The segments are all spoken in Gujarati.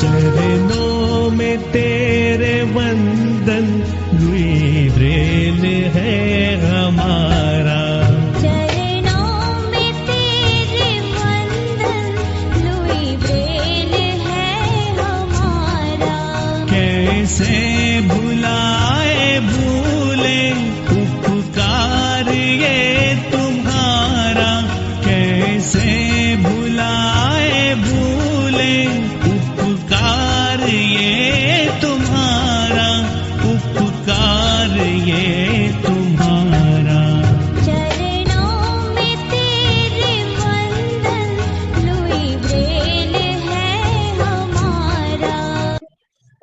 चरणों में तेरे वंदन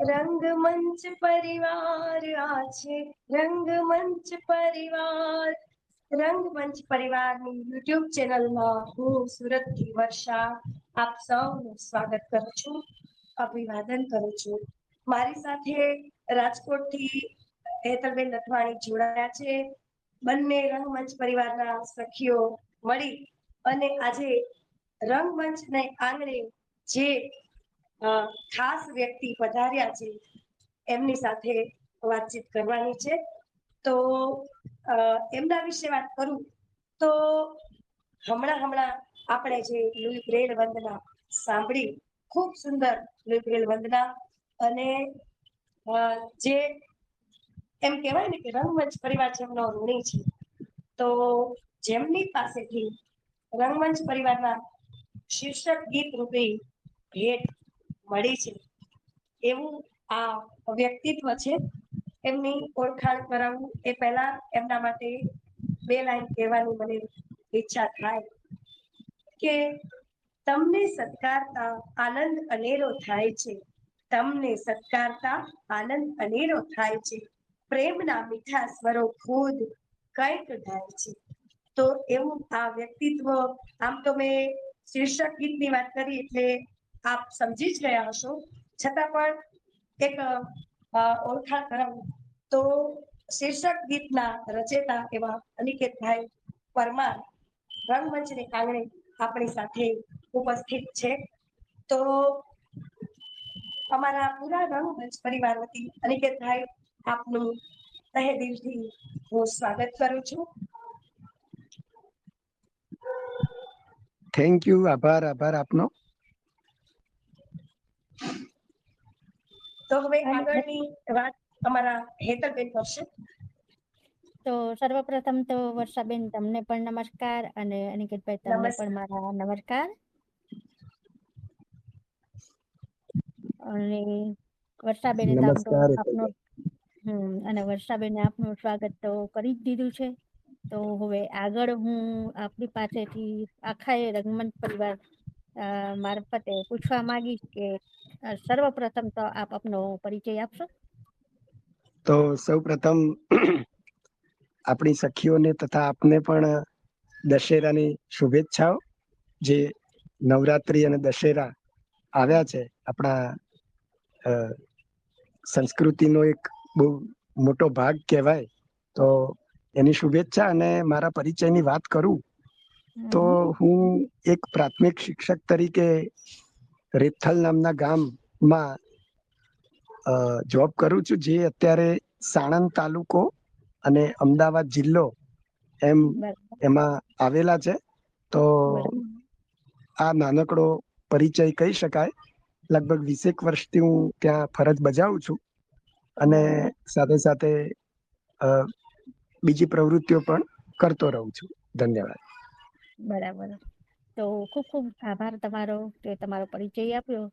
રંગમંચ પરિવાર આ છે રંગમંચ પરિવાર રંગમંચ પરિવારની યુટ્યુબ ચેનલમાં હું સુરતથી વર્ષા આપ સૌનું સ્વાગત કરું છું, અભિવાદન કરું છું. મારી સાથે રાજકોટથી હેતલબેન નથવાણી જોડાયા છે. બંને રંગમંચ પરિવારના સખીઓ મળી અને આજે રંગમંચને આંગણે જે ખાસ વ્યક્તિ પધાર્યા છે, એમની સાથે વાતચીત કરવાની છે. તો એમના વિશે વાત કરું તો હમણાં હમણાં આપણે જે લુઈ બ્રેલ વંદના સાંભળી, ખૂબ સુંદર લુઈ બ્રેલ વંદના અને જે એમ કહેવાય ને કે રંગમંચ પરિવાર જેમનો ઋણી છે, તો જેમની પાસેથી રંગમંચ પરિવારના શીર્ષક ગીત રૂપે ભેટ મળી છે. એવું આ વ્યક્તિત્વ છે. એમની ઓળખાણ કરાવવું એ પહેલા એમના માટે બે લાઈન કહેવાની મને ઈચ્છા થાય કે તમને સત્કારતા આનંદ અનેરો થાય છે. તમને સત્કારતા આનંદ અનેરો થાય છે. પ્રેમના મીઠા સ્વરો ખુદ કંઈક થાય છે. તો એવું આ વ્યક્તિત્વ, આમ તો મેં શીર્ષક ગીતની વાત કરી એટલે આપ સમજી જ ગયા હશો. છતાં પણ એક ઓળખાણ કરાવું. તો શીર્ષક ગીતના રચેતા એવા અનિકેતભાઈ પરમાર રંગમંચને આંગણે આપણી સાથે ઉપસ્થિત છે. તો અમારા પૂરા રંગમંચ પરિવાર વતી અનિકેતભાઈ આપનું તહે દિલથી હું સ્વાગત કરું છું. થેન્ક યુ આભાર આભાર આપનો. તો હવે આગળની વાત અમારા હેતલબેન કરશે. તો સર્વપ્રથમ તો વર્ષાબેન તમને પણ નમસ્કાર અને અનિકેતભાઈ તમને પણ મારા નમસ્કાર. અને વર્ષાબેને આપનું હમ અને વર્ષાબેને આપનું સ્વાગત તો કરી જ દીધું છે. તો હવે આગળ હું આપની પાસેથી આખા એ રંગમંચ પરિવાર મારફતે પૂછવા માંગીશ કે સર્વપ્રથમ તો આપ આપનો પરિચય આપશો? તો સૌપ્રથમ આપણી સખીઓને તથા આપને પણ દશેરાની શુભેચ્છાઓ. જે નવરાત્રી અને દશેરા આવ્યા છે, આપણા સંસ્કૃતિનો એક બહુ મોટો ભાગ કહેવાય. તો એની શુભેચ્છા અને મારા પરિચયની વાત કરું. તો હું એક પ્રાથમિક શિક્ષક તરીકે રેથલ નામના ગામમાં જોબ કરું છું જે અત્યારે સાણંદ તાલુકો અને અમદાવાદ જિલ્લો એમ એમાં આવેલા છે. તો આ નાનકડો પરિચય કહી શકાય. લગભગ વીસેક વર્ષથી હું ત્યાં ફરજ બજાવું છું અને સાથે સાથે બીજી પ્રવૃત્તિઓ પણ કરતો રહું છું. ધન્યવાદ. બરાબર. તો ખૂબ ખૂબ આભાર તમારો કે તમારો પરિચય આપ્યો.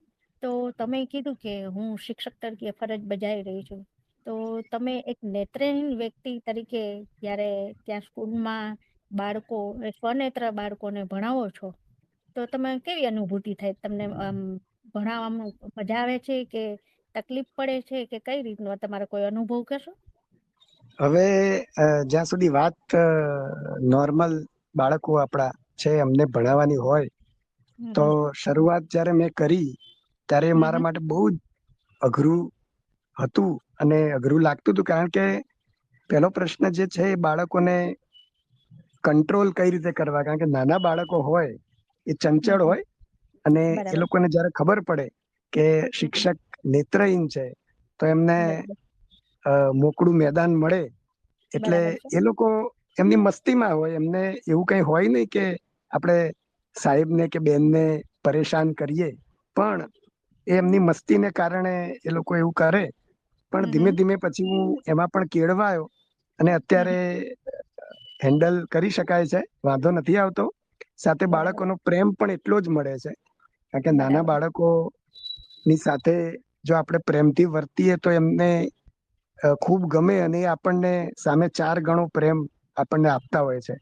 તો તમે કીધું કે હું શિક્ષક તરીકે ફરજ બજાવી રહી છું. તો તમે એક નેત્રહીન વ્યક્તિ તરીકે જ્યારે ત્યાં સ્કૂલમાં બાળકો સ્વનેત્ર બાળકોને ભણાવો છો, તો તમે કેવી અનુભૂતિ થાય? તમને આમ ભણાવવામાં મજા આવે છે કે તકલીફ પડે છે કે કઈ રીતનો? તમારો કોઈ અનુભવ કહેશો હવે જ્યાં સુધી વાત નોર્મલ બાળકો આપણા છે અમને ભણાવવાની હોય તો શરૂઆત જ્યારે મેં કરી ત્યારે મારા માટે બહુ જ અઘરું હતું અને અઘરું લાગતું હતું કારણ કે પહેલો પ્રશ્ન જે છે એ બાળકોને કંટ્રોલ કઈ રીતે કરવા? કારણ કે નાના બાળકો હોય એ ચંચળ હોય અને એ લોકોને જ્યારે ખબર પડે કે શિક્ષક નેત્રહીન છે તો એમને મોકળું મેદાન મળે. એટલે એ લોકો એમની મસ્તીમાં હોય એમને એવું કઈ હોય નહીં કે આપણે સાહેબને કે બેનને પરેશાન કરીએ. પણ એ એમની મસ્તીને કારણે એ લોકો એવું કરે. પણ ધીમે ધીમે પછી હું એમાં પણ કેળવાયો અને અત્યારે હેન્ડલ કરી શકાય છે વાંધો નથી આવતો. સાથે બાળકોનો પ્રેમ પણ એટલો જ મળે છે. કારણ કે નાના બાળકોની બાળકો ની સાથે જો આપણે પ્રેમથી વર્તીએ તો એમને ખૂબ ગમે અને એ આપણને સામે ચાર ગણો પ્રેમ આપણને આપતા હોય છે.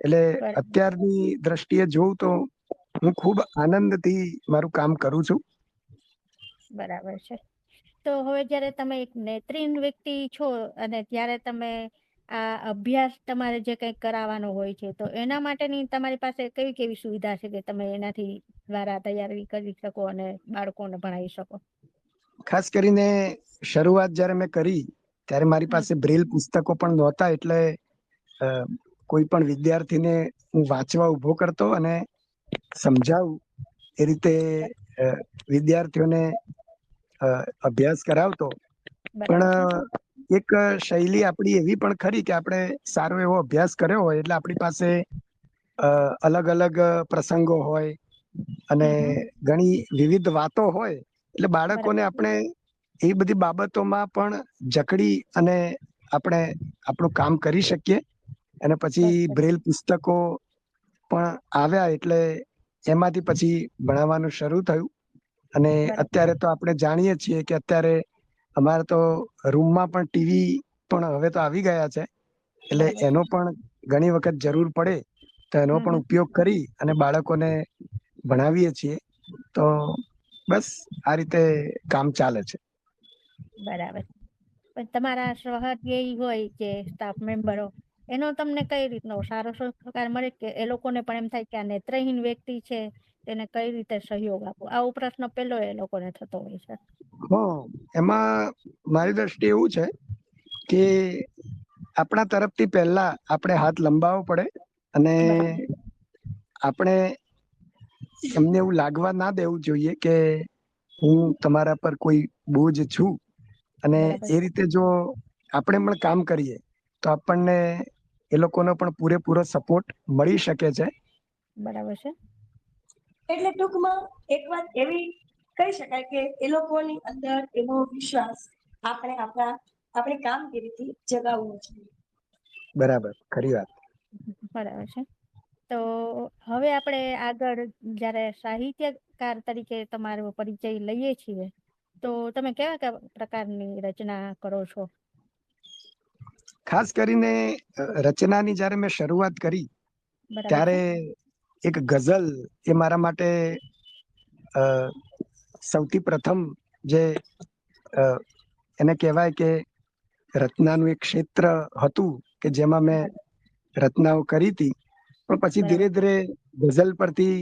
એટલે અત્યારની દ્રષ્ટિએ જોઉં તો હું ખૂબ આનંદથી મારું કામ કરું છું. બરાબર છે. તો હવે જ્યારે તમે એક નેત્રીન વ્યક્તિ છો અને ત્યારે તમે આ અભ્યાસ તમારે જે કંઈક કરાવવાનો હોય છે તો એના માટેની તમારી પાસે કેવી કેવી સુવિધા છે કે તમે એનાથી દ્વારા તૈયારી કરી શકો અને બાળકોને ભણાવી શકો? ખાસ કરીને શરૂઆત જ્યારે મેં કરી ત્યારે મારી પાસે બ્રેલ પુસ્તકો પણ નહોતા એટલે કોઈ પણ વિદ્યાર્થીને હું વાંચવા ઊભો કરતો અને સમજાવું એ રીતે વિદ્યાર્થીઓને અભ્યાસ કરાવતો. પણ એક શૈલી આપણી એવી પણ ખરી કે આપણે સારો એવો અભ્યાસ કર્યો હોય એટલે આપણી પાસે અલગ અલગ પ્રસંગો હોય અને. ઘણી વિવિધ વાતો હોય એટલે બાળકોને આપણે એ બધી બાબતોમાં પણ જકડી અને આપણે આપણું કામ કરી શકીએ. અને પછી બ્રેલ પુસ્તકો પણ આવ્યા એટલે એમાંથી પછી ભણાવવાનું શરૂ થયું. અને અત્યારે તો આપણે જાણીએ છીએ કે અત્યારે અમારે તો રૂમમાં પણ ટીવી પણ હવે તો આવી ગયા છે. એટલે એનો પણ ઘણી વખત જરૂર પડે. તો એનો પણ ઉપયોગ કરી અને બાળકોને ભણાવીએ છીએ. તો બસ આ રીતે કામ ચાલે છે. બરાબર. પણ તમારા સહધ્યેયી હોય કે સ્ટાફ મેમ્બરો એનો તમને કઈ રીતનો સારો સહકાર મળે કે એ લોકોને પણ એમ થાય કે આ નેત્રહીન વ્યક્તિ છે તેને કઈ રીતે સહયોગ આપવો? આવો પ્રશ્ન પેલો એ લોકોને થતો હોય છે. હા એમાં મારી દ્રષ્ટિએ એવું છે કે આપણા તરફથી પહેલા આપણે હાથ લંબાવવો પડે અને આપણે એમને એવું લાગવા ના દેવું જોઈએ કે હું તમારા પર કોઈ બોજ છું. અને એ રીતે જો આપણે પણ કામ કરીએ તો આપણને એ લોકોનો પણ પૂરેપૂરો સપોર્ટ મળી શકે છે. બરાબર છે. એટલે ટૂંકમાં એક વાત એવી કહી શકાય કે એ લોકોની અંદર એવો વિશ્વાસ આપણે આપણા આપણી કામગીરીથી જગાવવો જોઈએ. બરાબર ખરી વાત. બરાબર છે. તો હવે આપણે આગળ જ્યારે સાહિત્યકાર તરીકે તમારો પરિચય લઈએ છીએ તો તમે કેવા કેવા પ્રકારની રચના કરો છો? ખાસ કરીને રચનાની જ્યારે મેં શરૂઆત કરી ત્યારે એક ગઝલ એ મારા માટે સૌથી પ્રથમ જે એને કહેવાય કે રત્નાનું એક ક્ષેત્ર હતું કે જેમાં મેં રચનાઓ કરી હતી. પણ પછી ધીરે ધીરે ગઝલ પરથી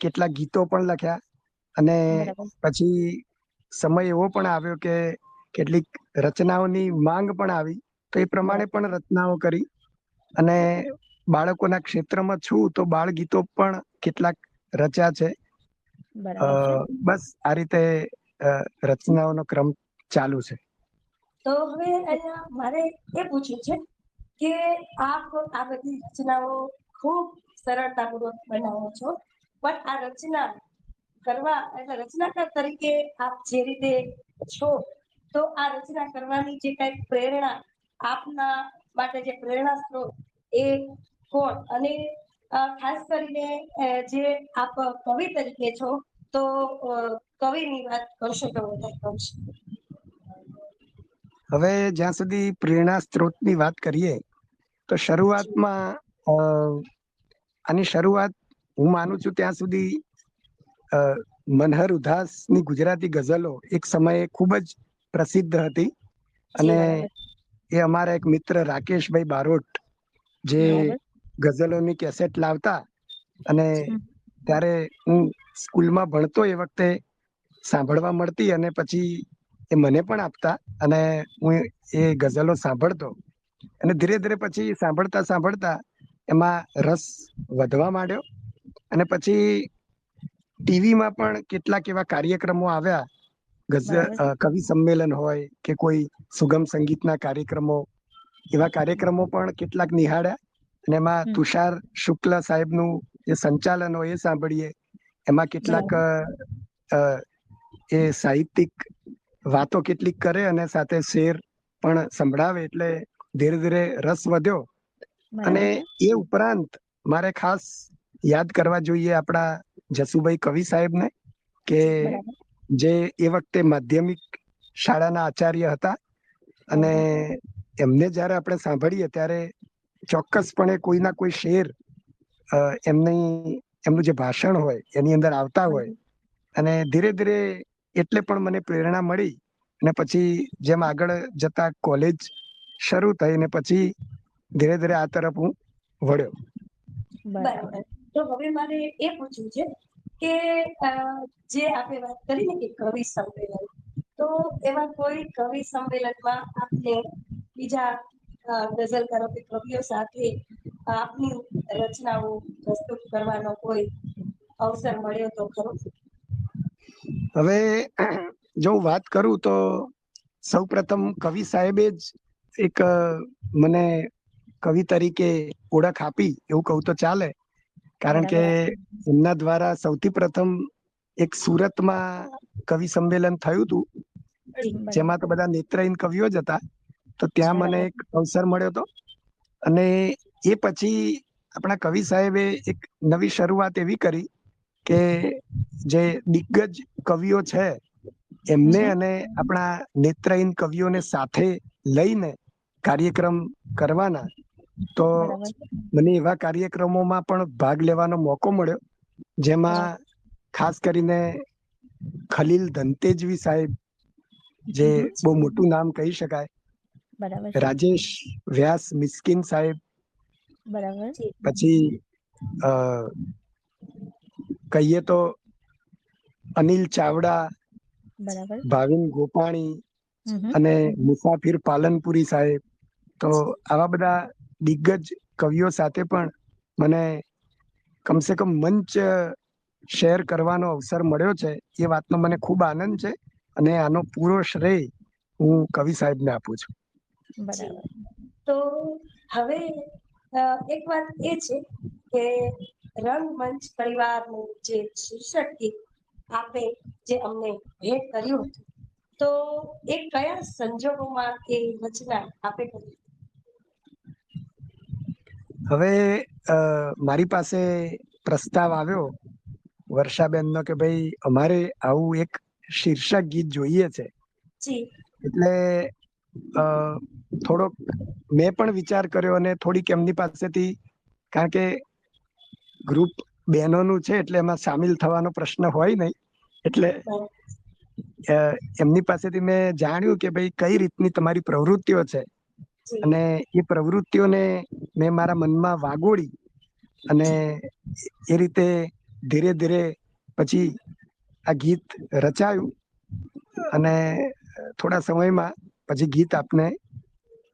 કેટલા ગીતો પણ લખ્યા અને પછી સમય એવો પણ આવ્યો કે કેટલીક રચનાઓની માંગ પણ આવી. તો એ પ્રમાણે પણ રચનાઓ કરી. અને બાળકોના ક્ષેત્રમાં છું તો બાળ ગીતો પણ કેટલાક રચ્યા છે. બસ આ રીતે રચનાઓનો ક્રમ ચાલુ છે. તો હવે અહીંયા મારે એ પૂછવું છે કે આપ આ બધી રચનાઓ ખૂબ સરળતાપૂર્વક બનાવો છો પણ આ રચના કરવા એટલે રચનાકાર તરીકે આપ જે રીતે છો તો આ રચના કરવાની જે કઈ પ્રેરણા આપના માટે જે પ્રેરણા સ્ત્રોત એ કોણ? અને ખાસ કરીને જે આપ કવિ તરીકે છો તો કવિની વાત કરશો તો વધારે ગમશે હવે જ્યાં સુધી પ્રેરણા સ્ત્રોતની વાત કરીએ તો શરૂઆતમાં આની શરૂઆત હું માનું છું ત્યાં સુધી મનહર મનહર ઉધાસની ગુજરાતી ગઝલો એક સમયે ખૂબ જ પ્રસિદ્ધ હતી. અને એ અમારા એક મિત્ર રાકેશભાઈ બારોટ જે ગઝલોની કેસેટ લાવતા અને ત્યારે હું સ્કૂલમાં ભણતો એ વખતે સાંભળવા મળતી અને પછી એ મને પણ આપતા અને હું એ ગઝલો સાંભળતો. અને ધીરે ધીરે પછી સાંભળતા સાંભળતા એમાં રસ વધવા માંડ્યો અને પછી ટીવીમાં પણ કેટલાક એવા કાર્યક્રમો આવ્યા ગઝલ કવિ સંમેલન હોય કે કોઈ સુગમ સંગીતના કાર્યક્રમો એવા કાર્યક્રમો પણ કેટલાક નિહાળ્યા. અને એમાં તુષાર શુક્લ સાહેબનું જે સંચાલન હોય એ સાંભળીએ. એમાં કેટલાક એ સાહિત્યિક વાતો કેટલીક કરે અને સાથે શેર પણ સંભળાવે એટલે ધીરે ધીરે રસ વધ્યો. અને એ ઉપરાંત મારે ખાસ યાદ કરવા જોઈએ આપણા જસુભાઈ કવિ સાહેબને કે જે એ વખતે માધ્યમિક શાળાના આચાર્ય હતા અને એમને જ્યારે આપણે સાંભળીએ ત્યારે ચોક્કસપણે કોઈના કોઈ શેર એમની, એમનું જે ભાષણ હોય, એની અંદર આવતા હોય અને ધીરે ધીરે એટલે પણ મને પ્રેરણા મળી અને પછી જેમ આગળ જતા કોલેજ શરૂ થઈ ને પછી ધીરે ધીરે આ તરફ હું વળ્યો. બરાબર. તો હવે મારે એ પૂછવું છે કે જે આપણે વાત કરી કે કવિ સંમેલન, તો એવા કોઈ કવિ સંમેલનમાં આપને બીજા ગઝલકારો કે કવિઓ સાથે આપની રચનાઓ પ્રસ્તુત કરવાનો કોઈ અવસર મળ્યો તો ખરો? હવે, જો હું વાત કરું તો સૌ પ્રથમ કવિ સાહેબે જ એક મને કવિ તરીકે ઓળખ આપી, એવું કહું તો ચાલે. કારણ કે એમના દ્વારા સૌથી પ્રથમ એક સુરતમાં કવિ સંમેલન થયું હતું જેમાં તો બધા નેત્રહીન કવિઓ જ હતા. તો ત્યાં મને એક અવસર મળ્યો હતો. અને એ પછી આપણા કવિ સાહેબે એક નવી શરૂઆત એવી કરી કે જે દિગ્ગજ કવિઓ છે એમને અને આપણા નેત્રહીન કવિઓને સાથે લઈને કાર્યક્રમ કરવાના. તો મને એવા કાર્યક્રમોમાં પણ ભાગ લેવાનો મોકો મળ્યો જેમાં ખાસ કરીને ખલીલ ધનતેજવી સાહેબ જે બહુ મોટું નામ કહી શકાય. રાજેશ વ્યાસ મિસ્કિન સાહેબ. બરાબર. પછી કહીએ તો અનિલ ચાવડા ભાવિન ગોપાણી. અને મુસાફિર પાલનપુરી સાહેબ. તો આવા બધા દિગ્ગજ કવિઓ સાથે પણ મને કમસે કમ મંચ શેર કરવાનો અવસર મળ્યો છે. એ વાતનો મને ખૂબ આનંદ છે અને આનો પૂરો શ્રેય હું કવિ સાહેબને આપું છું. બરાબર. તો હવે એક વાત એ છે કે રંગમંચ પરિવારનું જે શીર્ષક ગીત આપે જે અમને ભેટ કર્યું હતું, તો એ કયા સંજોગોમાં એ રચના આપે કરી? હવે મારી પાસે પ્રસ્તાવ આવ્યો વર્ષાબેનનો કે ભાઈ અમારે આવું એક શીર્ષક ગીત જોઈએ છે. એટલે થોડોક મેં પણ વિચાર કર્યો અને થોડીક એમની પાસેથી કારણ કે ગ્રુપ બહેનોનું છે એટલે એમાં સામેલ થવાનો પ્રશ્ન હોય નહીં. એટલે એમની પાસેથી મેં જાણ્યું કે ભાઈ કઈ રીતની તમારી પ્રવૃત્તિઓ છે? અને એ પ્રવૃત્તિઓને મેં મારા મનમાં વાગોળી અને એ રીતે ધીરે ધીરે પછી આ ગીત રચાયું અને થોડા સમયમાં પછી ગીત આપને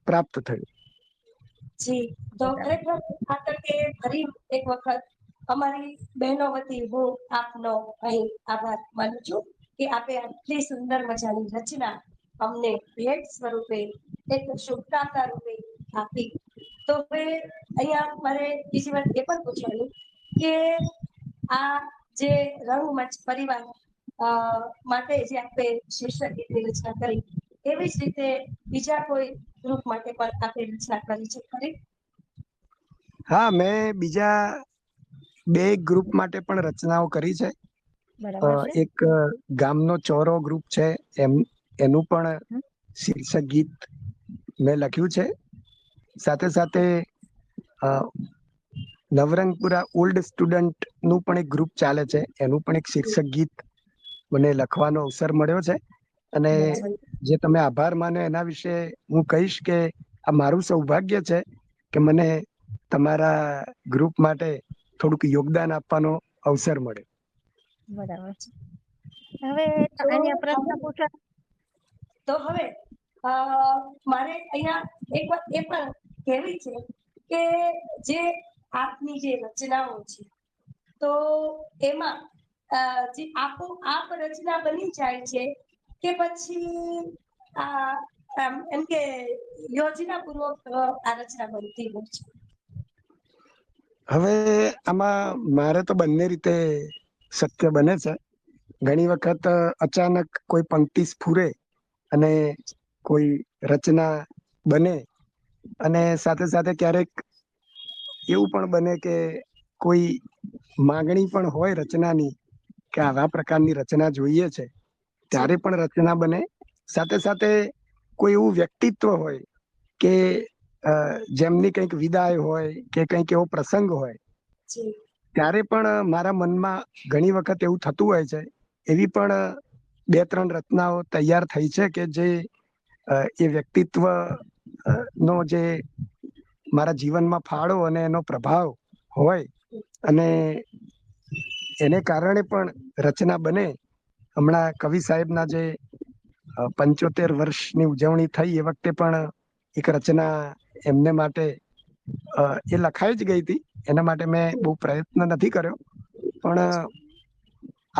પ્રાપ્ત થયું. જી તો ખરેખર આ તકે ફરી એક વખત અમારી બહેનો વતી હું આપનો અહીં આભાર માનું છું કે આપે આટલી સુંદર મજાની રચના અમને ભેટ સ્વરૂપે એક શુભકામના રૂપે આપી. તો હવે અહીંયા મારે બીજી વાત એ પણ પૂછવાનું કે આ જે રંગમંચ પરિવાર માટે જે આપણે શીર્ષક ગીતની રચના કરી એવી જ રીતે બીજા કોઈ ગ્રુપ માટે પણ આપણે રચના કરી છે ખરી? હા મેં બીજા બે ગ્રુપ માટે પણ રચનાઓ કરી છે. એક ગામનો ચોરો ગ્રુપ છે એમ એનું પણ શીર્ષક ગીત મેં લખ્યું છે. સાથે સાથે નવરંગપુરા ઓલ્ડ સ્ટુડન્ટનું પણ એક ગ્રુપ ચાલે છે. એનું પણ એક શીર્ષક ગીત મને લખવાનો અવસર મળ્યો છે. અને જે તમે આભાર માને એના વિશે હું કહીશ કે આ મારું સૌભાગ્ય છે કે મને તમારા ગ્રુપ માટે થોડુંક યોગદાન આપવાનો અવસર મળે બરાબર હવે તો હવે- મારે અહીંયા એક વાત એ પણ કહેવી છે કે જે આપની જે રચનાઓ છે, તો એમાં જે આપો, આપ રચના બની જાય છે કે પછી આ એમ કે યોજના પૂર્વક આ રચના બનતી હોય છે? હવે આમાં મારે તો બંને રીતે શક્ય બને છે. ઘણી વખત અચાનક કોઈ પંક્તિ સ્ફુરે અને કોઈ રચના બને અને સાથે સાથે ક્યારેક એવું પણ બને કે કોઈ માંગણી પણ હોય રચનાની કે આવા પ્રકારની રચના જોઈએ છે ત્યારે પણ રચના બને. સાથે સાથે કોઈ એવું વ્યક્તિત્વ હોય કે જેમની કંઈક વિદાય હોય કે કંઈક એવો પ્રસંગ હોય ત્યારે પણ મારા મનમાં ઘણી વખત એવું થતું હોય છે. એવી પણ બે, ત્રણ રચનાઓ તૈયાર થઈ છે કે જે એ વ્યક્તિત્વ નો જે મારા જીવનમાં ફાળો અને એનો પ્રભાવ હોય અને એને કારણે પણ રચના બને. હમણાં કવિ સાહેબના જે પંચોતેર વર્ષની ઉજવણી થઈ એ વખતે પણ એક રચના એમને માટે એ લખાઈ જ ગઈ હતી. એના માટે મેં બહુ પ્રયત્ન નથી કર્યો. પણ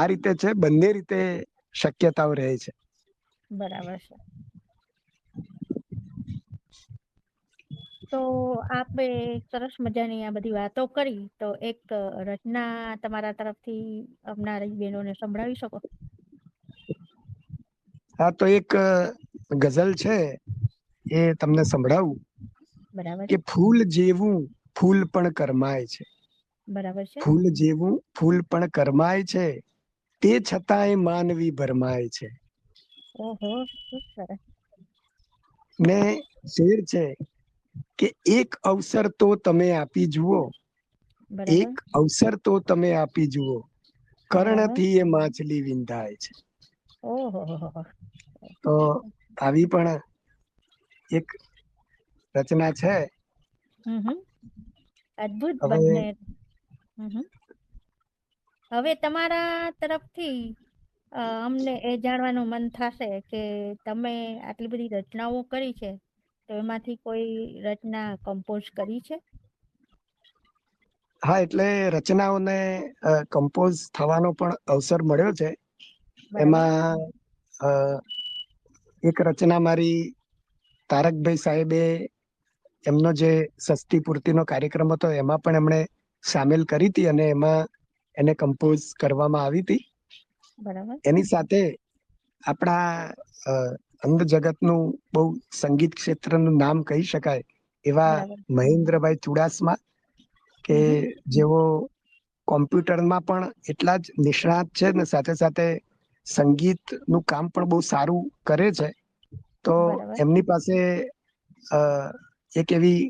આ રીતે છે, બંને રીતે શક્યતાઓ રહે છે. બરાબર છે. તો આપે સરસ મજાની આ બધી વાતો કરી. તો એક રચના તમારા તરફથી આવનારી બહેનોને સંભળાવી શકો? હા તો એક ગઝલ છે એ તમને સંભળાવું. બરાબર કે ફૂલ જેવું ફૂલ પણ કરમાય છે. બરાબર છે. ફૂલ જેવું ફૂલ પણ કરમાય છે. તે છતાંય માનવી ભરમાય છે. ને શેર છે કે એક અવસર તો તમે આપી જુઓ. એક અવસર તો તમે આપી જુઓ. કર્ણથી એ માછલી વિંધાય છે. તો આવી પણ એક રચના છે. અદ્ભુત બંને. હવે તમારા તરફથી અ, અમને એ જાણવાનું મન થશે કે તમે આટલી બધી રચનાઓ કરી છે તો એમાંથી કોઈ રચના કમ્પોઝ કરી છે? હા એટલે રચનાઓને કમ્પોઝ થવાનો પણ અવસર મળ્યો છે. બરાબર. એમાં અ, એક રચના મારી તારકભાઈ સાહેબે એમનો જે સસ્તી પૂર્તિનો કાર્યક્રમ હતો એમાં પણ એમણે સામેલ કરી હતી અને એમાં એને કમ્પોઝ કરવામાં આવી હતી. બરાબર. એની સાથે આપણા અંધ જગતનું બહુ સંગીત ક્ષેત્રનું નામ કહી શકાય એવા મહેન્દ્રભાઈ ચુડાસમા કે જેઓ કોમ્પ્યુટરમાં પણ એટલા જ નિષ્ણાત છે ને સાથે સાથે સંગીતનું કામ પણ બહુ સારું કરે છે. તો એમની પાસે એક એવી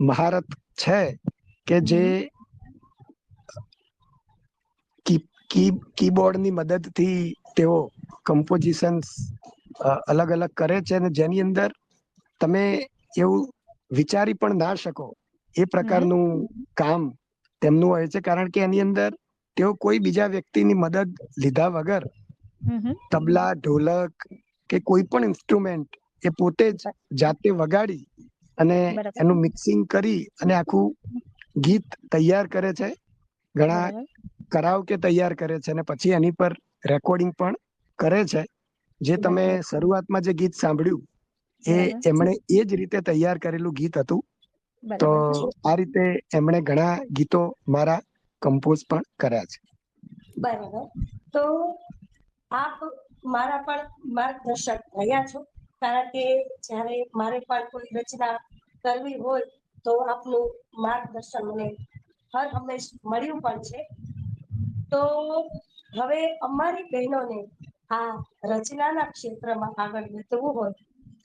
મહારત છે કે જે કી- કીબોર્ડની મદદથી તેઓ કમ્પોઝિશન્સ અલગ અલગ કરે છે અને જેની અંદર તમે એવું વિચારી પણ ના શકો. એ પ્રકારનું કામ તેમનું હોય છે. કારણ કે એની અંદર તેઓ કોઈ બીજા વ્યક્તિની મદદ લીધા વગર. તબલા ઢોલક કે કોઈ પણ ઇન્સ્ટ્રુમેન્ટ એ પોતે જ જાતે વગાડી અને એનું મિક્સિંગ કરી અને આખું ગીત તૈયાર કરે છે. ઘણા કરાવકે તૈયાર કરે છે અને પછી એની પર રેકોર્ડિંગ પણ કરે છે. જે તમે શરૂઆતમાં જે ગીત સાંભળ્યું એ એમણે એ જ રીતે તૈયાર કરેલું ગીત હતું. તો આ રીતે એમણે ઘણા ગીતો મારા કમ્પોઝ પણ કર્યા છે. બરાબર. તો આપ મારા પણ માર્ગદર્શક રહ્યા છો કારણ કે જ્યારે મારે પણ કોઈ રચના કરવી હોય તો આપનું માર્ગદર્શન મને હર હંમેશ મળ્યું પણ છે. તો હવે અમારી બહેનોને આ રચનાના ક્ષેત્રમાં આગળ વધવું હોય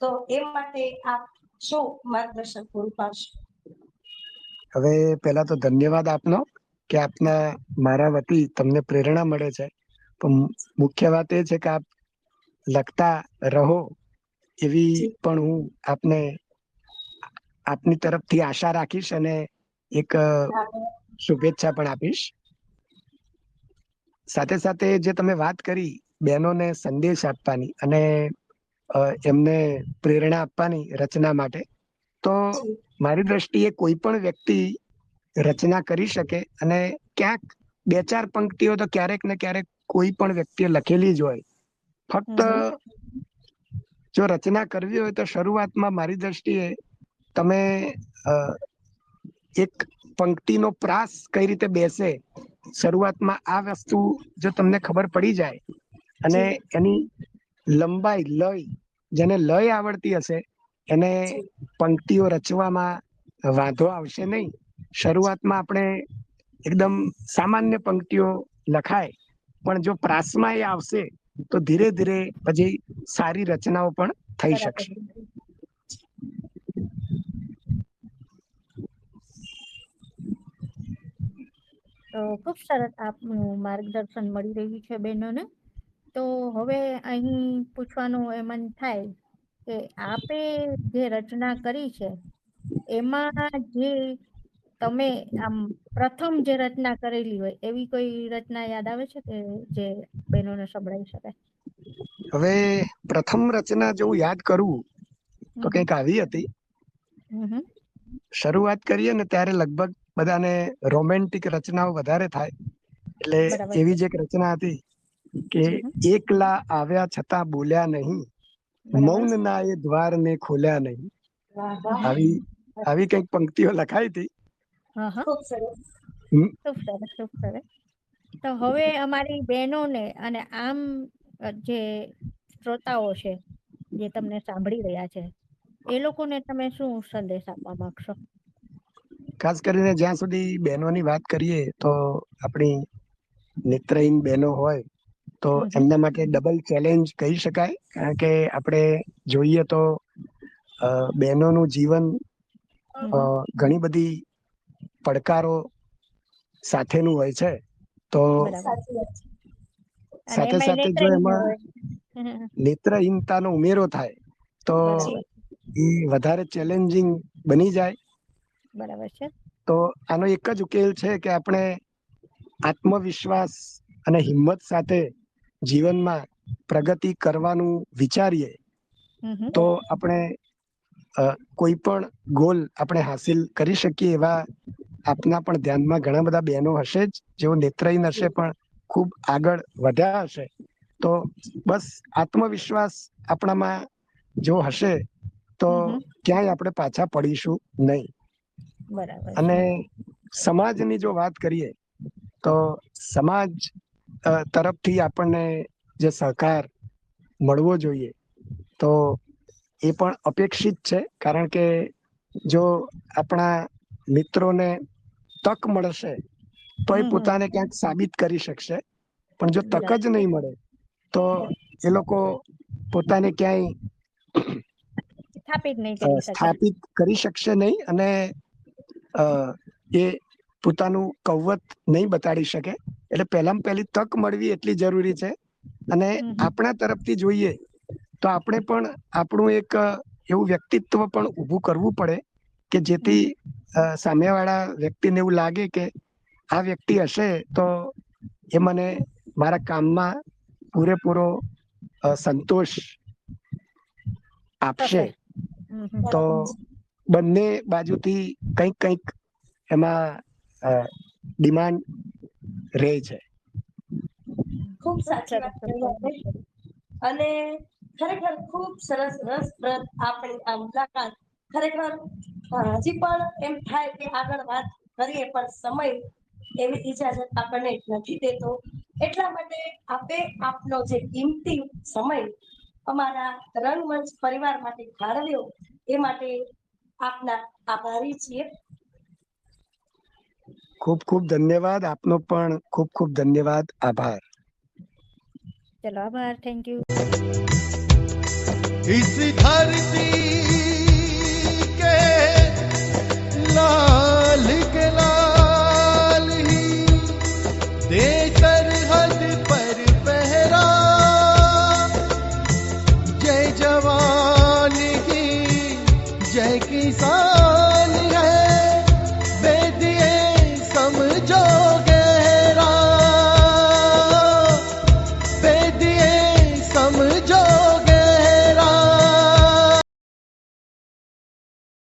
તો એ માટે આપ શું માર્ગદર્શન પૂરું પાડશો? હવે પહેલા તો ધન્યવાદ આપનો કે આપના મારા વતી તમને પ્રેરણા મળે છે. પણ મુખ્ય વાત એ છે કે આપ લખતા રહો એવી પણ હું આપને આપની તરફથી આશા રાખીશ અને એક શુભેચ્છા પણ આપીશ. સાથે સાથે જે તમે વાત કરી બહેનોને સંદેશ આપવાની અને એમને પ્રેરણા આપવાની રચના માટે તો મારી દ્રષ્ટિએ કોઈ પણ વ્યક્તિ રચના કરી શકે અને ક્યાંક બે ચાર પંક્તિઓ તો ક્યારેક ને ક્યારેક કોઈ પણ વ્યક્તિએ લખેલી જ હોય. ફક્ત જો રચના કરવી હોય તો શરૂઆતમાં મારી દ્રષ્ટિએ તમે એક પંક્તિનો પ્રાસ કઈ રીતે બેસે શરૂઆતમાં આ વસ્તુ જો તમને ખબર પડી જાય અને એની લંબાઈ લય જેને લય આવડતી હશે એને પંક્તિઓ રચવામાં વાંધો આવશે નહીં. શરૂઆતમાં આપણે એકદમ સામાન્ય પંક્તિઓ લખાય પણ જો પ્રાસમાં એ આવશે તો ધીરે ધીરે પછી સારી રચનાઓ પણ થઈ શકશે. તો ખૂબ સરસ આપનું માર્ગદર્શન મળી રહ્યું છે બહેનોને. તો હવે અહીં પૂછવાનું એ મન થાય કે આપે જે રચના કરી છે એમાં જે તમે આમ પ્રથમ જે રચના કરેલી હોય એવી કોઈ રચના યાદ આવે છે કે જે બહેનોને સંભળાવી શકાય હવે પ્રથમ રચના જો યાદ કરું તો કંઈક આવી હતી. શરૂઆત કરીએ ને ત્યારે લગભગ બધાને રોમેન્ટિક રચનાઓ વધારે થાય. એટલે એવી જ એક રચના હતી કે એકલા આવ્યા છતાં બોલ્યા નહીં. મૌન ના એ દ્વાર ને ખોલ્યા નહીં. આવી આવી કંઈક પંક્તિઓ લખાઈ હતી. હા હા. ખૂબ સરસ. ખૂબ સરસ તો હવે અમારી બહેનોને અને આમ જે શ્રોતાઓ છે જે તમને સાંભળી રહ્યા છે એ લોકોને તમે શું સંદેશ આપવા માંગશો? ખાસ કરીને જ્યાં સુધી બહેનોની વાત કરીએ તો આપણી નેત્રહીન બહેનો હોય તો. એમના માટે ડબલ ચેલેન્જ કહી શકાય. કારણ કે આપણે જોઈએ તો બહેનોનું જીવન ઘણી બધી પડકારો સાથેનું હોય છે. તો સાથે સાથે જો એમાં નેત્રહીનતાનો ઉમેરો થાય તો એ વધારે ચેલેન્જિંગ બની જાય. બરાબર છે તો આનો એક જ ઉકેલ છે કે આપણે આત્મવિશ્વાસ અને હિંમત સાથે જીવનમાં પ્રગતિ કરવાનું વિચારીએ. તો આપણે કોઈ પણ ગોલ આપણે હાસિલ કરી શકીએ એવા આપના પણ ધ્યાનમાં ઘણા બધા બહેનો હશે જ જેઓ નેત્રહીન હશે પણ ખૂબ આગળ વધ્યા હશે તો બસ આત્મવિશ્વાસ આપણામાં જો હશે તો. ક્યાંય આપણે પાછા પડીશું નહીં અને સમાજની જો વાત કરીએ તો સમાજ તરફથી આપણને જે સહકાર મળવો જોઈએ તો એ પણ અપેક્ષિત છે. કારણ કે જો આપણા મિત્રોને તક મળશે તો એ. પોતાને ક્યાંક સાબિત કરી શકશે. પણ જો તક જ નહીં મળે તો એ લોકો પોતાને ક્યાંય સ્થાપિત કરી શકશે નહીં અને એ પોતાનું કૌવત નહીં બતાડી શકે એટલે પહેલામાં પહેલી તક મળવી એટલી જરૂરી છે અને. આપણા તરફથી જોઈએ તો આપણે પણ આપણું એક એવું વ્યક્તિત્વ પણ ઊભું કરવું પડે કે જેથી સામેવાળા વ્યક્તિને એવું લાગે કે આ વ્યક્તિ હશે તો એ મને મારા કામમાં પૂરેપૂરો સંતોષ આપશે. તો બંને બાજુથી કંઈક કંઈક એમાં ડિમાન્ડ રહે છે. ખૂબ સાચા અને ખરેખર ખૂબ સરસ રસપ્રદ આપણી આ મુલાકાત ખરેખર હજી પણ એમ થાય કે આગળ વાત કરીએ, પણ સમય એવી ઇજાજત આપણને નથી દેતો. એટલા માટે આપે આપનો જે કિંમતી સમય અમારા રંગમંચ પરિવાર માટે ફાળવ્યો, એ માટે આપના આભારી છીએ ખૂબ ખૂબ ધન્યવાદ આપનો પણ ખૂબ ખૂબ ધન્યવાદ આભાર ચલો આભાર થેન્ક યુ इस धरती के लाल